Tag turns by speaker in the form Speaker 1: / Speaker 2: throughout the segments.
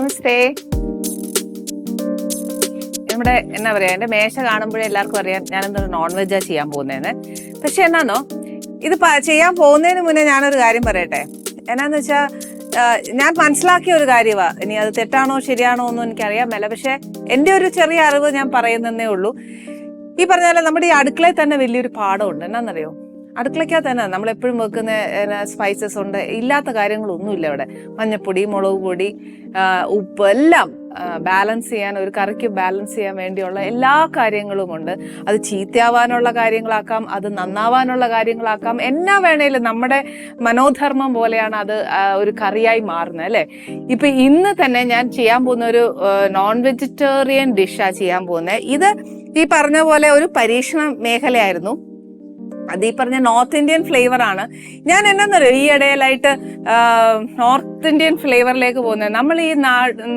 Speaker 1: നമസ്തേ. നമ്മുടെ എന്നാ പറയാ എന്റെ മേശ കാണുമ്പോഴേ എല്ലാവർക്കും അറിയാം ഞാൻ എന്തൊരു നോൺ വെജാ ചെയ്യാൻ പോകുന്നതെന്ന് പക്ഷെ എന്നാന്നോ ഇത് ചെയ്യാൻ പോകുന്നതിന് മുന്നേ ഞാനൊരു കാര്യം പറയട്ടെ. എന്നാന്ന് വെച്ചാ ഞാൻ മനസ്സിലാക്കിയ ഒരു കാര്യമാ ഇനി അത് തെറ്റാണോ ശരിയാണോ ഒന്നും എനിക്കറിയാൻ മേല പക്ഷെ എന്റെ ഒരു ചെറിയ അറിവ് ഞാൻ പറയുന്നതേ ഉള്ളൂ. ഈ പറഞ്ഞ നമ്മുടെ ഈ അടുക്കളയിൽ തന്നെ വലിയൊരു പാഠമുണ്ട് എന്നാന്നറിയോ? അടുക്കളയ്ക്കകത്ത് തന്നെ നമ്മൾ എപ്പോഴും വെക്കുന്ന സ്പൈസസ് ഉണ്ട്. ഇല്ലാത്ത കാര്യങ്ങളൊന്നുമില്ല ഇവിടെ. മഞ്ഞപ്പൊടി മുളക് പൊടി ഉപ്പ് എല്ലാം ബാലൻസ് ചെയ്യാൻ ഒരു കറിക്ക് ബാലൻസ് ചെയ്യാൻ വേണ്ടിയുള്ള എല്ലാ കാര്യങ്ങളും ഉണ്ട്. അത് ചീത്തയാവാനുള്ള കാര്യങ്ങളാക്കാം അത് നന്നാവാനുള്ള കാര്യങ്ങളാക്കാം. എന്നാ വേണേലും നമ്മുടെ മനോധർമ്മം പോലെയാണ് അത് ഒരു കറിയായി മാറുന്നത് അല്ലേ? ഇപ്പൊ ഇന്ന് തന്നെ ഞാൻ ചെയ്യാൻ പോകുന്ന ഒരു നോൺ വെജിറ്റേറിയൻ ഡിഷാ ചെയ്യാൻ പോകുന്നത്. ഇത് ഈ പറഞ്ഞ പോലെ ഒരു പരീക്ഷണ മേഖലയായിരുന്നു. അത് ഈ പറഞ്ഞ നോർത്ത് ഇന്ത്യൻ ഫ്ലേവർ ആണ്. ഞാൻ എന്നാന്നറിയോ ഈ ഇടയിലായിട്ട് നോർത്ത് ഇന്ത്യൻ ഫ്ലേവറിലേക്ക് പോകുന്നത്. നമ്മൾ ഈ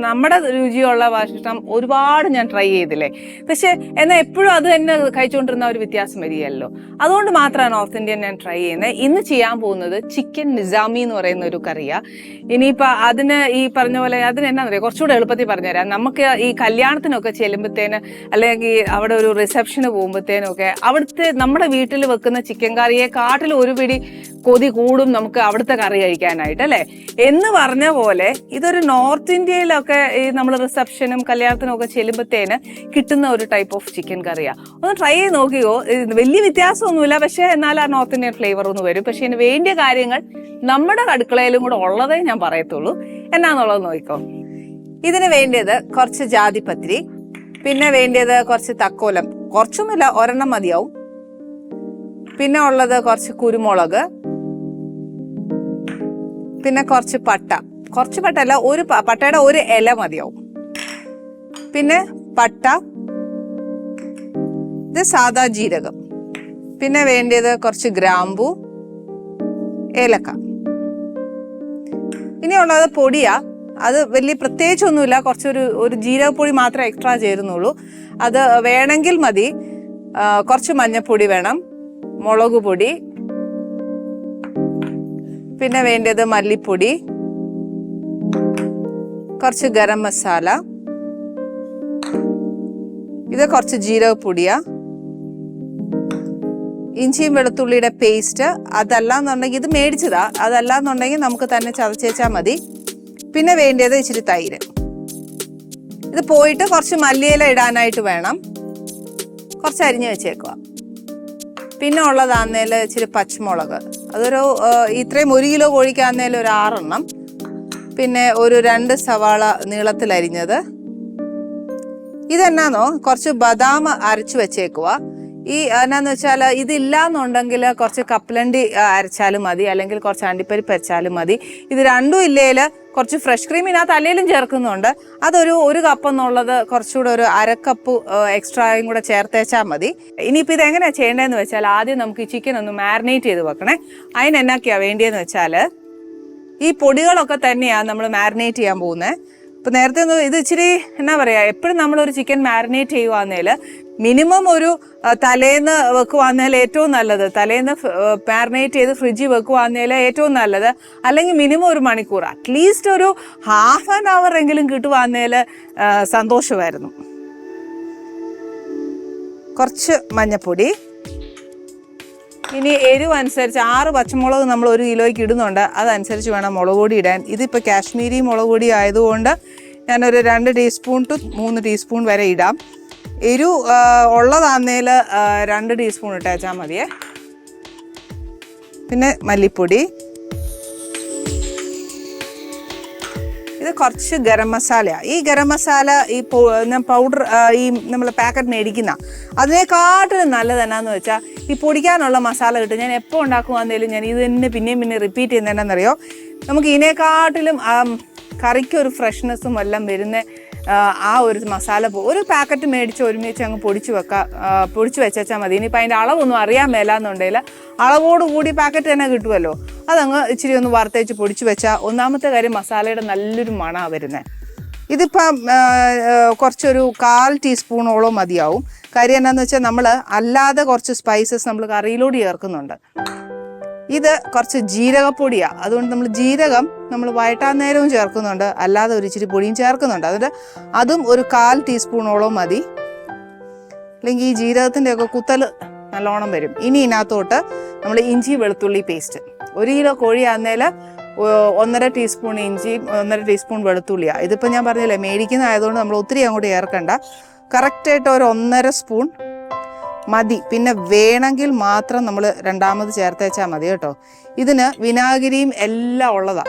Speaker 1: നമ്മുടെ രുചിയുള്ള ഭക്ഷണം ഒരുപാട് ഞാൻ ട്രൈ ചെയ്തില്ലേ. പക്ഷെ എന്നാൽ എപ്പോഴും അത് തന്നെ കഴിച്ചുകൊണ്ടിരുന്ന ഒരു വ്യത്യാസം വരികയല്ലോ. അതുകൊണ്ട് മാത്രമാണ് നോർത്ത് ഇന്ത്യൻ ഞാൻ ട്രൈ ചെയ്യുന്നത്. ഇന്ന് ചെയ്യാൻ പോകുന്നത് ചിക്കൻ നിസാമി എന്ന് പറയുന്ന ഒരു കറിയാണ് ഇനിയിപ്പോൾ അതിന് ഈ പറഞ്ഞ പോലെ അതിന് എന്നാ പറയുക കുറച്ചുകൂടെ എളുപ്പത്തിൽ പറഞ്ഞുതരാം. നമുക്ക് ഈ കല്യാണത്തിനൊക്കെ ചെല്ലുമ്പോഴത്തേന് അല്ലെങ്കിൽ അവിടെ ഒരു റിസപ്ഷന് പോകുമ്പോഴത്തേനും ഒക്കെ അവിടുത്തെ നമ്മുടെ വീട്ടിൽ വെക്കുന്ന ചിക്കൻ കറിയെ കാട്ടിൽ ഒരു പിടി കൊതി കൂടും നമുക്ക് അവിടുത്തെ കറി കഴിക്കാനായിട്ട് അല്ലേ? എന്ന് പറഞ്ഞ പോലെ ഇതൊരു നോർത്ത് ഇന്ത്യയിലൊക്കെ ഈ നമ്മൾ റിസപ്ഷനും കല്യാണത്തിനും ഒക്കെ ചെല്ലുമ്പോഴത്തേന് കിട്ടുന്ന ഒരു ടൈപ്പ് ഓഫ് ചിക്കൻ കറിയാ ഒന്ന് ട്രൈ ചെയ്ത് നോക്കിയോ വലിയ വ്യത്യാസമൊന്നുമില്ല. പക്ഷേ എന്നാൽ ആ നോർത്ത് ഇന്ത്യൻ ഫ്ലേവർ ഒന്ന് വരും. പക്ഷെ ഇതിന് വേണ്ടിയ കാര്യങ്ങൾ നമ്മുടെ അടുക്കളയിലും കൂടെ ഉള്ളതേ ഞാൻ പറയത്തുള്ളൂ. എന്നാന്നുള്ളത് നോക്കിക്കോ. ഇതിന് വേണ്ടിയത് കുറച്ച് ജാതിപത്രി പിന്നെ വേണ്ടിയത് കുറച്ച് തക്കോലം. കുറച്ചൊന്നുമില്ല ഒരെണ്ണം മതിയാവും. പിന്നെ ഉള്ളത് കുറച്ച് കുരുമുളക് പിന്നെ കുറച്ച് പട്ട. കുറച്ച് പട്ട അല്ല ഒരു പട്ടയുടെ ഒരു ഇല മതിയാവും. പിന്നെ പട്ട. ഇത് സാദാ ജീരകം. പിന്നെ വേണ്ടിയത് കുറച്ച് ഗ്രാമ്പു ഏലക്ക. ഇനിയുള്ളത് പൊടിയാ. അത് വലിയ പ്രത്യേകിച്ചൊന്നുമില്ല കുറച്ചൊരു ഒരു ജീരകപ്പൊടി മാത്രമേ എക്സ്ട്രാ ചേരുന്നുള്ളൂ. അത് വേണമെങ്കിൽ മതി. കുറച്ച് മഞ്ഞപ്പൊടി വേണം. മുളക് പൊടി പിന്നെ വേണ്ടത് മല്ലിപ്പൊടി കുറച്ച് ഗരം മസാല ഇത് കുറച്ച് ജീരകപ്പൊടിയാ. ഇഞ്ചിയും വെളുത്തുള്ളിയുടെ പേസ്റ്റ് അതല്ലാന്നുണ്ടെങ്കിൽ ഇത് മേടിച്ചതാ. അതല്ലാന്നുണ്ടെങ്കിൽ നമുക്ക് തന്നെ ചതച്ചേച്ചാൽ മതി. പിന്നെ വേണ്ടത് ഇച്ചിരി തൈര്. ഇത് പോയിട്ട് കുറച്ച് മല്ലിയില ഇടാനായിട്ട് വേണം. കുറച്ച് അരിഞ്ഞു വെച്ചേക്കുക പിന്നെ ഉള്ളതാന്നേൽ ഇച്ചിരി പച്ചമുളക്. അതൊരു ഇത്രയും ഒരു കിലോ കോഴിക്കാന്നേലും ഒരു ആറെണ്ണം. പിന്നെ ഒരു രണ്ട് സവാള നീളത്തിൽ അരിഞ്ഞത്. ഇതെന്നാന്നോ? കുറച്ച് ബദാം അരച്ചു വെച്ചേക്കുക ഈ എന്നാന്ന് വെച്ചാൽ ഇതില്ലാന്നുണ്ടെങ്കിൽ കുറച്ച് കപ്പലണ്ടി അരച്ചാലും മതി. അല്ലെങ്കിൽ കുറച്ച് അണ്ടിപ്പരിപ്പ് അരച്ചാലും മതി. ഇത് രണ്ടും ഇല്ലേൽ കുറച്ച് ഫ്രഷ് ക്രീം ഇതിനകത്ത് അല്ലെങ്കിലും ചേർക്കുന്നുണ്ട്. അതൊരു ഒരു കപ്പ് എന്നുള്ളത് കുറച്ചുകൂടെ ഒരു അരക്കപ്പ് എക്സ്ട്രായും കൂടെ ചേർത്തേച്ചാൽ മതി. ഇനിയിപ്പോൾ ഇത് എങ്ങനെയാണ് ചെയ്യേണ്ടതെന്ന് വെച്ചാൽ ആദ്യം നമുക്ക് ഈ ചിക്കൻ ഒന്ന് മാരിനേറ്റ് ചെയ്ത് വെക്കണേ. അതിന് എന്നാക്കിയാണ് വേണ്ടിയെന്ന് വെച്ചാൽ ഈ പൊടികളൊക്കെ തന്നെയാണ് നമ്മൾ മാരിനേറ്റ് ചെയ്യാൻ പോകുന്നത് ഇപ്പൊ നേരത്തെ ഒന്ന് ഇത് ഇച്ചിരി എന്നാ പറയാ എപ്പോഴും നമ്മളൊരു ചിക്കൻ മാരിനേറ്റ് ചെയ്യുവാന്നേൽ മിനിമം ഒരു തലേന്ന് വെക്കുവാന്നേൽ ഏറ്റവും നല്ലത്. തലേന്ന് മാരിനേറ്റ് ചെയ്ത് ഫ്രിഡ്ജിൽ വെക്കുവാന്നേൽ ഏറ്റവും നല്ലത്. അല്ലെങ്കിൽ മിനിമം ഒരു മണിക്കൂർ. അറ്റ്ലീസ്റ്റ് ഒരു ഹാഫ് ആൻ അവർ എങ്കിലും കിട്ടുവാന്നേൽ സന്തോഷമായിരുന്നു. കുറച്ച് മഞ്ഞപ്പൊടി. ഇനി എരിവ് അനുസരിച്ച് ആറ് പച്ചമുളക് നമ്മൾ ഒരു കിലോയ്ക്ക് ഇടുന്നുണ്ട്. അതനുസരിച്ച് വേണം മുളക് പൊടി ഇടാൻ. ഇതിപ്പോൾ കാശ്മീരി മുളക് പൊടി ആയതുകൊണ്ട് ഞാനൊരു രണ്ട് ടീസ്പൂൺ ടു മൂന്ന് ടീസ്പൂൺ വരെ ഇടാം. എരു ഉള്ള ഉള്ളതാന്നേൽ രണ്ട് ടീസ്പൂൺ ഇട്ടേച്ചാൽ മതിയേ. പിന്നെ മല്ലിപ്പൊടി. ഇത് കുറച്ച് ഗരം മസാലയാണ് ഈ ഗരം മസാല ഈ പൗഡർ ഈ നമ്മൾ പാക്കറ്റ് മേടിക്കുന്ന അതിനെക്കാട്ടിലും നല്ലത് എന്നാന്ന് വെച്ചാൽ ഈ പൊടിക്കാനുള്ള മസാല കിട്ടും ഞാൻ എപ്പോൾ ഉണ്ടാക്കുവാന്നേലും ഞാൻ ഇത് തന്നെ പിന്നെയും പിന്നെയും റിപ്പീറ്റ് ചെയ്യുന്നതെന്നറിയോ നമുക്ക് ഇതിനെക്കാട്ടിലും കറിക്ക് ഒരു ഫ്രഷ്നെസ്സും എല്ലാം വരുന്ന ആ, ഒരു മസാല ഒരു പാക്കറ്റ് മേടിച്ച് ഒരുമിച്ച് അങ്ങ് പൊടിച്ച് വെക്കാം പൊടിച്ച് വെച്ചാൽ മതി. ഇനിയിപ്പോൾ അതിന്റെ അളവൊന്നും അറിയാൻ മേലാന്നുണ്ടെങ്കിൽ അളവോട് കൂടി പാക്കറ്റ് തന്നെ കിട്ടുമല്ലോ അതങ്ങ് ഇച്ചിരി ഒന്ന് വറുത്തേച്ച് പൊടിച്ച് വെച്ചാൽ ഒന്നാമത്തെ കാര്യം മസാലയുടെ നല്ലൊരു മണമാണ് വരുന്നത് ഇതിപ്പം കുറച്ചൊരു കാൽ ടീസ്പൂണോളം മതിയാവും. കാര്യം എന്താണെന്ന് വെച്ചാൽ നമ്മൾ അല്ലാതെ കുറച്ച് സ്പൈസസ് നമ്മൾ കറിയിലൂടെ ചേർക്കുന്നുണ്ട്. ഇത് കുറച്ച് ജീരകപ്പൊടിയാണ് അതുകൊണ്ട് നമ്മൾ ജീരകം നമ്മൾ വയറ്റാൻ നേരവും ചേർക്കുന്നുണ്ട്. അല്ലാതെ ഒരു ഇച്ചിരി പൊടിയും ചേർക്കുന്നുണ്ട്. അതുകൊണ്ട് അതും ഒരു കാൽ ടീസ്പൂണോളം മതി. അല്ലെങ്കിൽ ഈ ജീരകത്തിന്റെ ഒക്കെ കുത്തൽ നല്ലോണം വരും. ഇനി ഇതിനകത്തോട്ട് നമ്മൾ ഇഞ്ചി വെളുത്തുള്ളി പേസ്റ്റ്. ഒരു കിലോ കോഴി ആന്നേൽ ഒന്നര ടീസ്പൂൺ ഇഞ്ചി ഒന്നര ടീസ്പൂൺ വെളുത്തുള്ളിയാണ് ഇതിപ്പോൾ ഞാൻ പറഞ്ഞില്ലേ മേടിക്കുന്ന ആയതുകൊണ്ട് നമ്മൾ ഒത്തിരി അങ്ങോട്ട് ചേർക്കണ്ട. കറക്റ്റായിട്ട് ഒരു ഒന്നര സ്പൂൺ മതി. പിന്നെ വേണമെങ്കിൽ മാത്രം നമ്മൾ രണ്ടാമത് ചേർത്തേച്ചാൽ മതി കേട്ടോ. ഇതിന് വിനാഗിരിയും എല്ലാം ഉള്ളതാ.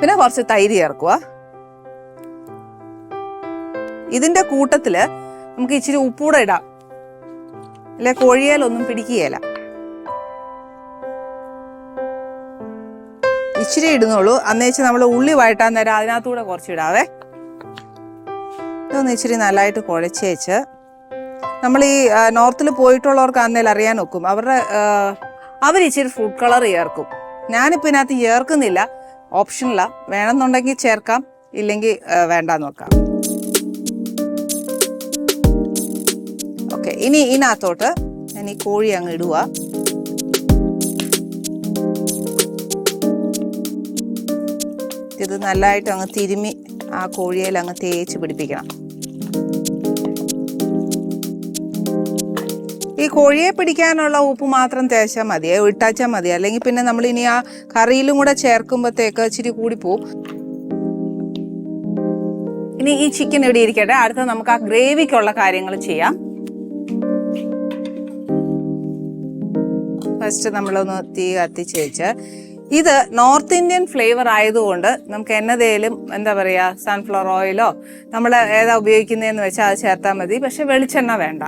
Speaker 1: പിന്നെ കുറച്ച് തൈര് ചേർക്കുക ഇതിന്റെ കൂട്ടത്തിൽ നമുക്ക് ഇച്ചിരി ഉപ്പൂടെ ഇടാം. അല്ലെ കോഴിയാലൊന്നും പിടിക്കുകയില്ല. ഇച്ചിരി ഇടുന്നുള്ളൂ. അന്നേച്ച് നമ്മൾ ഉള്ളി വഴട്ടാൻ നേരം അതിനകത്തൂടെ കുറച്ച് ഇടാവേ. ഇതൊന്ന് ഇച്ചിരി നല്ലതായിട്ട് കുഴച്ചേച്ച് നമ്മൾ ഈ നോർത്തിൽ പോയിട്ടുള്ളവർക്ക് അന്നേലും അറിയാൻ നോക്കും അവരുടെ അവർ ഇച്ചിരി ഫുഡ് കളർ ചേർക്കും. ഞാനിപ്പോൾ ഇതിനകത്ത് ചേർക്കുന്നില്ല. ഓപ്ഷനില്ല വേണമെന്നുണ്ടെങ്കിൽ ചേർക്കാം. ഇല്ലെങ്കിൽ വേണ്ടാന്ന് നോക്കാം ഓക്കെ ഇനി ഇതിനകത്തോട്ട് ഞാൻ ഈ കോഴി അങ്ങ് ഇടുക. ഇത് നല്ലതായിട്ട് അങ്ങ് തിരുമി ആ കോഴിയിൽ അങ്ങ് തേച്ച് പിടിപ്പിക്കണം. ഈ കോഴിയെ പിടിക്കാനുള്ള ഉപ്പ് മാത്രം തേച്ചാൽ മതി ഇട്ടാച്ചാൽ മതി. അല്ലെങ്കിൽ പിന്നെ നമ്മൾ ഇനി ആ കറിയിലും കൂടെ ചേർക്കുമ്പോഴത്തേക്ക് ഇച്ചിരി കൂടി പോവും. ഇനി ഈ ചിക്കൻ ഇവിടെ ഇരിക്കട്ടെ. അടുത്ത നമുക്ക് ആ ഗ്രേവിക്കുള്ള കാര്യങ്ങൾ ചെയ്യാം. ഫസ്റ്റ് നമ്മളൊന്ന് തീ കത്തിച്ച് വെച്ച്. ഇത് നോർത്ത് ഇന്ത്യൻ ഫ്ലേവർ ആയതുകൊണ്ട് നമുക്ക് എന്നതേലും എന്താ പറയുക സൺഫ്ലവർ ഓയിലോ നമ്മൾ ഏതാ ഉപയോഗിക്കുന്നതെന്ന് വെച്ചാൽ അത് ചേർത്താൽ മതി. പക്ഷെ വെളിച്ചെണ്ണ വേണ്ട.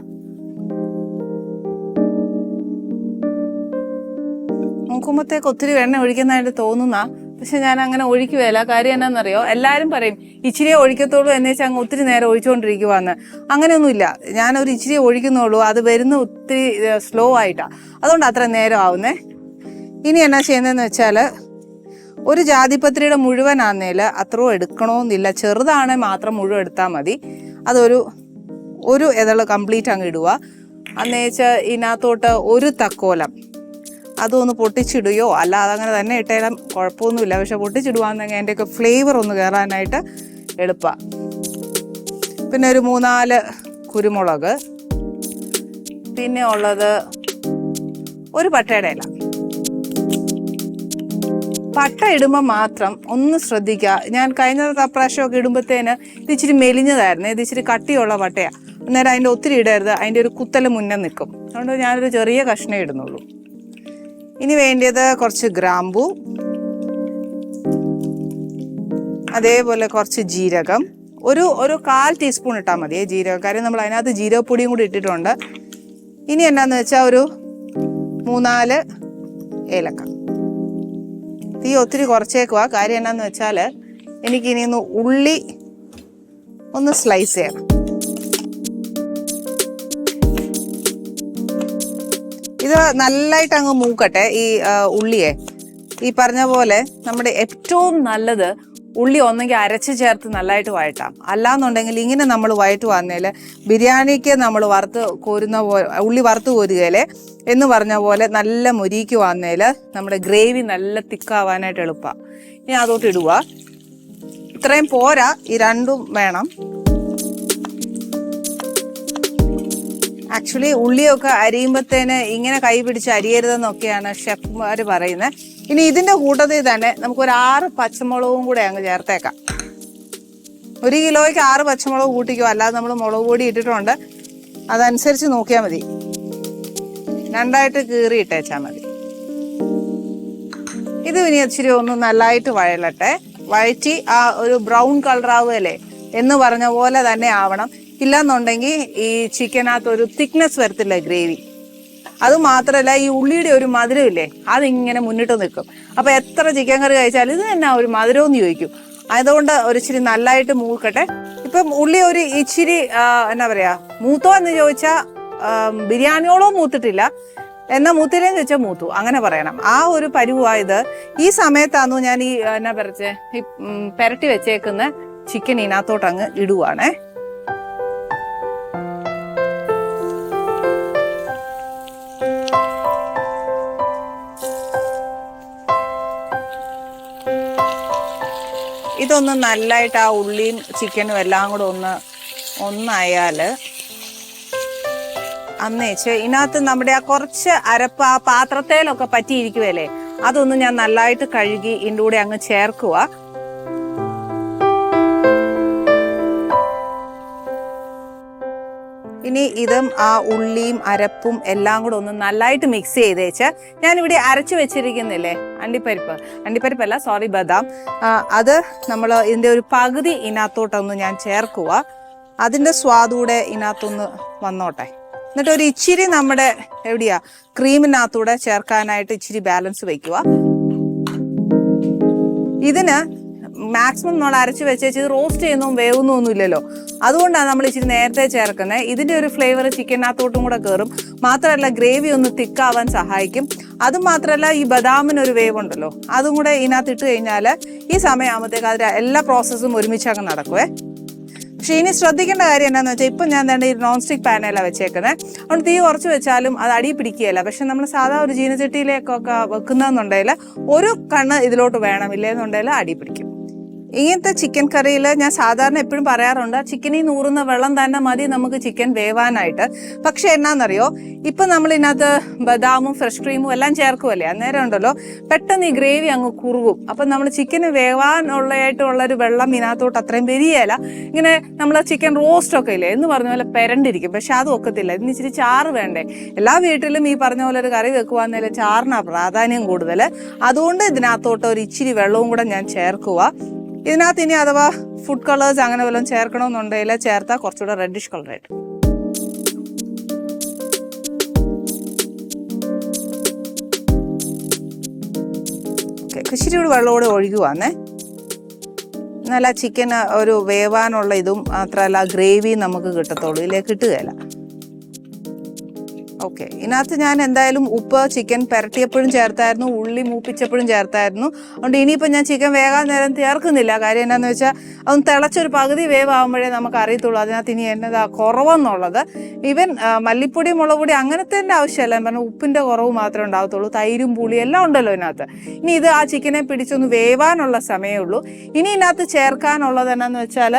Speaker 1: നോക്കുമ്പോഴത്തേക്ക് ഒത്തിരി എണ്ണ ഒഴിക്കുന്നതായിട്ട് തോന്നുന്ന. പക്ഷെ ഞാൻ അങ്ങനെ ഒഴിക്കുകയില്ല. കാര്യം എന്നാന്നറിയോ? എല്ലാവരും പറയും ഇച്ചിരിയെ ഒഴിക്കത്തുള്ളൂ എന്ന് വെച്ചാൽ അങ്ങ് ഒത്തിരി നേരം ഒഴിച്ചുകൊണ്ടിരിക്കുവാന്ന് അങ്ങനെയൊന്നുമില്ല. ഞാൻ ഒരു ഇച്ചിരി ഒഴിക്കുന്നുള്ളൂ. അത് വരുന്ന ഒത്തിരി സ്ലോ ആയിട്ടാണ് അതുകൊണ്ട് അത്ര നേരം ആവുന്നേ. ഇനി എന്നാ ചെയ്യുന്നതെന്ന് വെച്ചാൽ ഒരു ജാതിപത്രിയുടെ മുഴുവൻ ആന്നേൽ അത്രയും എടുക്കണമെന്നില്ല ചെറുതാണെങ്കിൽ മാത്രം മുഴുവൻ എടുത്താൽ മതി. അതൊരു ഒരു ഇതൾ കംപ്ലീറ്റ് അങ്ങ് ഇടുക അന്നേച്ച് ഇതിനകത്തോട്ട് ഒരു തക്കോലം. അതൊന്ന് പൊട്ടിച്ചിടുകയോ അല്ലാതെ അങ്ങനെ തന്നെ ഇട്ടാലും കുഴപ്പമൊന്നുമില്ല. പക്ഷെ പൊട്ടിച്ചിടുവാന്നെങ്കിൽ അതിന്റെയൊക്കെ ഫ്ലേവർ ഒന്ന് കയറാനായിട്ട് എളുപ്പമാണ് പിന്നെ ഒരു മൂന്നാൽ കുരുമുളക്. പിന്നെ ഉള്ളത് ഒരു പട്ടയുടെ ഇല. പട്ട ഇടുമ്പോൾ മാത്രം ഒന്ന് ശ്രദ്ധിക്കുക ഞാൻ കഴിഞ്ഞ പ്രാവശ്യമൊക്കെ ഇടുമ്പോഴത്തേന് ഇത് ഇച്ചിരി മെലിഞ്ഞതായിരുന്നു. ഇത് ഇച്ചിരി കട്ടിയുള്ള പട്ടയാണ് അന്നേരം അതിന്റെ ഒത്തിരി ഇടരുത്. അതിന്റെ ഒരു കുത്തൽ മുന്നേ നിൽക്കും. അതുകൊണ്ട് ഞാനൊരു ചെറിയ കഷ്ണേ ഇടുന്നുള്ളൂ. ഇനി വേണ്ടത് കുറച്ച് ഗ്രാമ്പു അതേപോലെ കുറച്ച് ജീരകം. ഒരു ഒരു കാൽ ടീസ്പൂൺ ഇട്ടാൽ മതി ജീരകം. കാര്യം നമ്മൾ അതിനകത്ത് ജീരകപ്പൊടിയും കൂടി ഇട്ടിട്ടുണ്ട്. ഇനി എന്നാന്ന് വെച്ചാൽ ഒരു മൂന്നാൽ ഏലക്ക. തീ ഒത്തിരി കുറച്ചേക്കുക കാര്യം എന്നാന്ന് വെച്ചാൽ എനിക്കിനി ഒന്ന് ഉള്ളി ഒന്ന് സ്ലൈസ് ചെയ്യണം. ഇത് നല്ലതായിട്ട് അങ്ങ് മൂക്കട്ടെ ഈ ഉള്ളിയെ. ഈ പറഞ്ഞ പോലെ നമ്മുടെ ഏറ്റവും നല്ലത് ഉള്ളി ഒന്നെങ്കിൽ അരച്ച് ചേർത്ത് നല്ലതായിട്ട് വഴട്ടാം അല്ലാന്നുണ്ടെങ്കിൽ ഇങ്ങനെ നമ്മൾ വഴറ്റ് വന്നേൽ ബിരിയാണിക്ക് നമ്മൾ വറുത്ത് കോരുന്ന പോലെ ഉള്ളി വറുത്ത് കോരുകയിലെ എന്ന് പറഞ്ഞ പോലെ നല്ല മുരിക്ക് വന്നേൽ നമ്മുടെ ഗ്രേവി നല്ല തിക്കാവാനായിട്ട് എളുപ്പമാണ് ഇനി അതോട്ട് ഇടുക ഇത്രയും പോരാ. ഈ രണ്ടും വേണം. ആക്ച്വലി ഉള്ളിയൊക്കെ അരിയുമ്പത്തേന് ഇങ്ങനെ കൈ പിടിച്ച് അരിയരുതെന്നൊക്കെയാണ് ഷെഫ്മാർ പറയുന്നത് ഇനി ഇതിന്റെ കൂട്ടത്തിൽ തന്നെ നമുക്ക് ഒരു ആറ് പച്ചമുളകും കൂടെ അങ്ങ് ചേർത്തേക്കാം. ഒരു കിലോയ്ക്ക് ആറ് പച്ചമുളക് കൂട്ടിക്കോ അല്ലാതെ നമ്മൾ മുളക് പൊടി ഇട്ടിട്ടുണ്ട്. അതനുസരിച്ച് നോക്കിയാൽ മതി. രണ്ടായിട്ട് കീറി ഇട്ടേച്ചാൽ മതി. ഇത് ഇനി ഇച്ചിരി ഒന്ന് നല്ലതായിട്ട് വഴലട്ടെ. വഴറ്റി ആ ഒരു ബ്രൗൺ കളർ ആവുകയല്ലേ? എന്ന് പറഞ്ഞ പോലെ തന്നെ ആവണം. ഇല്ലാന്നുണ്ടെങ്കിൽ ഈ ചിക്കനകത്ത് ഒരു തിക്നെസ് വരത്തില്ല ഗ്രേവി അത് മാത്രമല്ല ഈ ഉള്ളിയുടെ ഒരു മധുരമില്ലേ അതിങ്ങനെ മുന്നിട്ട് നിൽക്കും. അപ്പൊ എത്ര ചിക്കൻ കറി കഴിച്ചാലും ഇത് തന്നെ ഒരു മധുരം എന്ന് ചോദിക്കും. അതുകൊണ്ട് ഒരു ഇച്ചിരി നല്ലതായിട്ട് മൂക്കട്ടെ. ഇപ്പം ഉള്ളി ഒരു ഇച്ചിരി എന്നാ പറയാ മൂത്തോ എന്ന് ചോദിച്ചാൽ ബിരിയാണിയോളോ മൂത്തിട്ടില്ല. എന്നാ മൂത്തില്ലെന്ന് ചോദിച്ചാൽ മൂത്തു. അങ്ങനെ പറയണം. ആ ഒരു പരുവായത് ഈ സമയത്താന്നു ഞാൻ ഈ എന്നാ പറച്ചേ ഈ പെരട്ടി വെച്ചേക്കുന്ന ചിക്കൻ ഇതിനകത്തോട്ട് അങ്ങ് ഇടുവാണേ. ഇതൊന്ന് നല്ലതായിട്ട് ആ ഉള്ളിയും ചിക്കനും എല്ലാം കൂടെ ഒന്ന് ഒന്നായാൽ അന്നേച്ച് ഇതിനകത്ത് നമ്മുടെ ആ കുറച്ച് അരപ്പ് ആ പാത്രത്തേലൊക്കെ പറ്റിയിരിക്കുവല്ലേ? അതൊന്ന് ഞാൻ നല്ലതായിട്ട് കഴുകി ഇതിന്റെ കൂടെ അങ്ങ് ചേർക്കുക ഇനി ഇതും ആ ഉള്ളിയും അരപ്പും എല്ലാം കൂടെ ഒന്ന് നല്ലതായിട്ട് മിക്സ് ചെയ്തേച്ച് ഞാനിവിടെ അരച്ചു വെച്ചിരിക്കുന്നില്ലേ? അണ്ടിപ്പരിപ്പ്. അണ്ടിപ്പരിപ്പല്ല സോറി ബദാം. അത് നമ്മൾ ഇതിന്റെ ഒരു പകുതി ഇതിനകത്തോട്ടൊന്ന് ഞാൻ ചേർക്കുക അതിന്റെ സ്വാദൂടെ ഇതിനകത്തൊന്ന് വന്നോട്ടെ. എന്നിട്ട് ഒരു ഇച്ചിരി നമ്മുടെ എവിടെയാ ക്രീമിനകത്തൂടെ ചേർക്കാനായിട്ട് ഇച്ചിരി ബാലൻസ് വയ്ക്കുക ഇതിന് മാക്സിമം നമ്മൾ അരച്ച് വെച്ചേച്ച് ഇത് റോസ്റ്റ് ചെയ്യുന്നതും വേവുന്നൊന്നും ഇല്ലല്ലോ അതുകൊണ്ടാണ് നമ്മൾ ഇച്ചിരി നേരത്തെ ചേർക്കുന്നത്. ഇതിന്റെ ഒരു ഫ്ലേവർ ചിക്കനകത്തോട്ടും കൂടെ കയറും മാത്രമല്ല ഗ്രേവി ഒന്ന് തിക്കാവാൻ സഹായിക്കും. അതും മാത്രമല്ല ഈ ബദാമിന് ഒരു വേവ് ഉണ്ടല്ലോ അതും കൂടെ ഇതിനകത്ത് ഇട്ട് കഴിഞ്ഞാൽ ഈ സമയമാകുമ്പോഴത്തേക്ക് അതിന്റെ എല്ലാ പ്രോസസ്സും ഒരുമിച്ച് അങ്ങ് നടക്കുവേ. പക്ഷെ ഇനി ശ്രദ്ധിക്കേണ്ട കാര്യം എന്താണെന്ന് വെച്ചാൽ ഇപ്പം ഞാൻ തന്നെ ഈ നോൺ സ്റ്റിക് പാനല്ല വെച്ചേക്കുന്നത് അതുകൊണ്ട് തീ കുറച്ച് വെച്ചാലും അത് അടി പിടിക്കുകയല്ല. പക്ഷെ നമ്മൾ സാധാ ഒരു ജീനചട്ടിയിലേക്കൊക്കെ വെക്കുന്നതെന്നുണ്ടെങ്കിൽ ഒരു കണ്ണ് ഇതിലോട്ട് വേണം. അടി പിടിക്കും. ഇങ്ങനത്തെ ചിക്കൻ കറിയിൽ ഞാൻ സാധാരണ എപ്പോഴും പറയാറുണ്ട് ചിക്കനിൽ നൂറുന്ന വെള്ളം തന്നെ മതി നമുക്ക് ചിക്കൻ വേവാനായിട്ട്. പക്ഷേ എന്നാന്നറിയോ ഇപ്പം നമ്മളിതിനകത്ത് ബദാമും ഫ്രഷ് ക്രീമും എല്ലാം ചേർക്കുമല്ലേ അന്നേരം ഉണ്ടല്ലോ പെട്ടെന്ന് ഈ ഗ്രേവി അങ്ങ് കുറുകും. അപ്പം നമ്മൾ ചിക്കന് വേവാനുള്ളതായിട്ടുള്ളൊരു വെള്ളം ഇതിനകത്തോട്ട് അത്രയും വരികയല്ല ഇങ്ങനെ നമ്മൾ ചിക്കൻ റോസ്റ്റൊക്കെ ഇല്ലേ എന്ന് പറഞ്ഞ പോലെ പെരണ്ടിരിക്കും. പക്ഷെ അത് ഒക്കത്തില്ല ഇതിന് ഇച്ചിരി ചാറ് വേണ്ടേ? എല്ലാ വീട്ടിലും ഈ പറഞ്ഞ പോലെ ഒരു കറി വെക്കുവാന്നേലും ചാറിനാണ് പ്രാധാന്യം കൂടുതൽ അതുകൊണ്ട് ഇതിനകത്തോട്ട് ഒരു ഇച്ചിരി വെള്ളവും കൂടെ ഞാൻ ചേർക്കുക ഇതിനകത്ത് ഇനി അഥവാ ഫുഡ് കളേഴ്സ് അങ്ങനെ വല്ലതും ചേർക്കണമെന്നുണ്ടെങ്കിൽ ചേർത്താൽ കുറച്ചുകൂടെ റെഡിഷ് കളറായിട്ട് ഓക്കെ ഇച്ചിരി കൂടി വെള്ളമൂടെ ഒഴുകുവാന്നേ. നല്ല ചിക്കൻ ഒരു വേവാനുള്ള ഇതും മാത്രമല്ല ഗ്രേവിയും നമുക്ക് കിട്ടത്തുള്ളൂ. ഇതിലേക്ക് കിട്ടുകയില്ല. ഓക്കെ ഇതിനകത്ത് ഞാൻ എന്തായാലും ഉപ്പ് ചിക്കൻ പുരട്ടിയപ്പോഴും ചേർത്തായിരുന്നു ഉള്ളി മൂപ്പിച്ചപ്പോഴും ചേർത്തായിരുന്നു. അതുകൊണ്ട് ഇനിയിപ്പോൾ ഞാൻ ചിക്കൻ വേകാൻ നേരം ചേർക്കുന്നില്ല. കാര്യം എന്നാന്ന് വെച്ചാൽ അതൊന്ന് തിളച്ചൊരു പകുതി വേവ് ആകുമ്പോഴേ നമുക്ക് അറിയത്തുള്ളൂ അതിനകത്ത് ഇനി എന്നതാ കുറവെന്നുള്ളത്. ഈവൻ മല്ലിപ്പൊടി മുളകുപൊടി അങ്ങനത്തെ ആവശ്യമല്ല. പറഞ്ഞാൽ പറഞ്ഞ ഉപ്പിന്റെ കുറവ് മാത്രമേ ഉണ്ടാകത്തുള്ളൂ. തൈരും പുളിയും എല്ലാം ഉണ്ടല്ലോ ഇതിനകത്ത്. ഇനി ഇത് ആ ചിക്കനെ പിടിച്ചൊന്ന് വേവാനുള്ള സമയമേ ഉള്ളൂ. ഇനി ഇതിനകത്ത് ചേർക്കാനുള്ളത് എന്നാന്ന് വെച്ചാൽ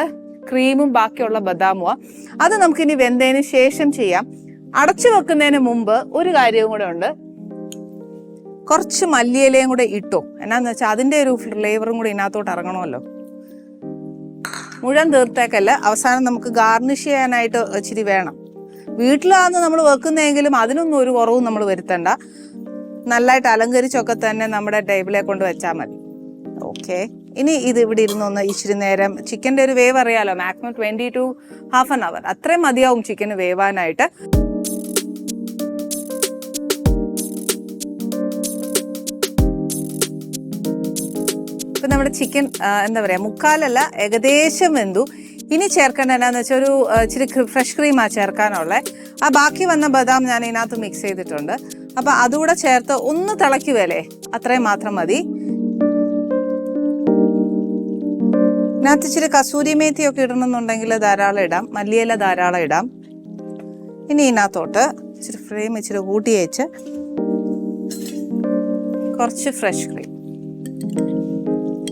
Speaker 1: ക്രീമും ബാക്കിയുള്ള ബദാമുവാ. അത് നമുക്കിനി വെന്തതിന് ശേഷം ചെയ്യാം. അടച്ചു വെക്കുന്നതിന് മുമ്പ് ഒരു കാര്യവും കൂടെ ഉണ്ട്. കുറച്ച് മല്ലിയിലയും കൂടെ ഇട്ടു. എന്നാന്ന് വെച്ചാൽ അതിന്റെ ഒരു ഫ്ലേവറും കൂടെ ഇതിനകത്തോട്ട് ഇറങ്ങണമല്ലോ. മുഴുവൻ തീർത്തേക്കല്ല അവസാനം നമുക്ക് ഗാർണിഷ് ചെയ്യാനായിട്ട് ഇച്ചിരി വേണം. വീട്ടിലാണ് നമ്മൾ വെക്കുന്നതെങ്കിലും അതിനൊന്നും ഒരു കുറവും നമ്മൾ വരുത്തണ്ട. നല്ലതായിട്ട് അലങ്കരിച്ചൊക്കെ തന്നെ നമ്മുടെ ടേബിളെ കൊണ്ട് വെച്ചാൽ മതി. ഓക്കെ ഇനി ഇത് ഇവിടെ ഇരുന്നൊന്ന് ഇച്ചിരി നേരം ചിക്കന്റെ ഒരു വേവ് അറിയാലോ? Maximum twenty to half an hour അത്രയും മതിയാവും ചിക്കന് വേവാനായിട്ട്. ഇപ്പൊ നമ്മുടെ ചിക്കൻ എന്താ പറയാ മുക്കാലല്ല ഏകദേശം വെന്തു. ഇനി ചേർക്കേണ്ട എന്നാന്ന് വെച്ചാൽ ഒരു ഇച്ചിരി ഫ്രഷ് ക്രീമാ ചേർക്കാനുള്ളത് ആ ബാക്കി വന്ന ബദാം ഞാൻ ഇതിനകത്ത് മിക്സ് ചെയ്തിട്ടുണ്ട്. അപ്പൊ അതുകൂടെ ചേർത്ത് ഒന്ന് തിളയ്ക്കുവല്ലേ അത്രയും മാത്രം മതി. ഇതിനകത്ത് ഇച്ചിരി കസൂരി മേത്തി ഒക്കെ ഇടണമെന്നുണ്ടെങ്കിൽ ധാരാളം ഇടാം. മല്ലിയില ധാരാളം ഇടാം. ഇനി ഇതിനകത്തോട്ട് ഇച്ചിരി ഫ്രെയിം ഇച്ചിരി കൂട്ടി വെച്ച് കുറച്ച് ഫ്രഷ് ക്രീം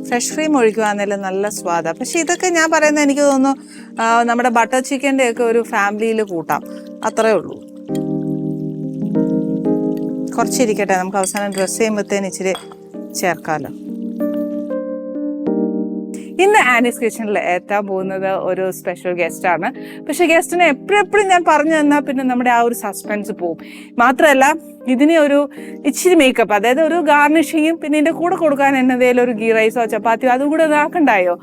Speaker 1: ഫ്രഷ് ക്രീം ഒഴിക്കുകയാണെങ്കിലും നല്ല സ്വാദാണ് പക്ഷേ ഇതൊക്കെ ഞാൻ പറയുന്നത് എനിക്ക് തോന്നുന്നു നമ്മുടെ ബട്ടർ ചിക്കന്റെ ഒക്കെ ഒരു ഫാമിലിയിൽ കൂട്ടാം. അത്രേ ഉള്ളൂ. കുറച്ചിരിക്കട്ടെ നമുക്ക് അവസാനം ഡ്രസ്സ് ചെയ്യുമ്പോഴത്തേന് ഇച്ചിരി ചേർക്കാമല്ലോ ഇന്ന് ആനീസ് കിച്ചണിൽ എത്താൻ പോകുന്നത് ഒരു സ്പെഷ്യൽ ഗസ്റ്റാണ് പക്ഷെ ഗസ്റ്റിനെ എപ്പോഴെപ്പോഴും ഞാൻ പറഞ്ഞു തന്നാൽ പിന്നെ നമ്മുടെ ആ ഒരു സസ്പെൻസ് പോവും. മാത്രമല്ല ഇതിനെ ഒരു ഇച്ചിരി മേക്കപ്പ് അതായത് ഒരു ഗാർണിഷിങ്ങും പിന്നെ ഇതിന്റെ കൂടെ കൊടുക്കാൻ എന്നതേലും ഒരു ഗീ റൈസോ ചപ്പാത്തിയോ അതും കൂടെ ഇതാക്കണ്ടായോ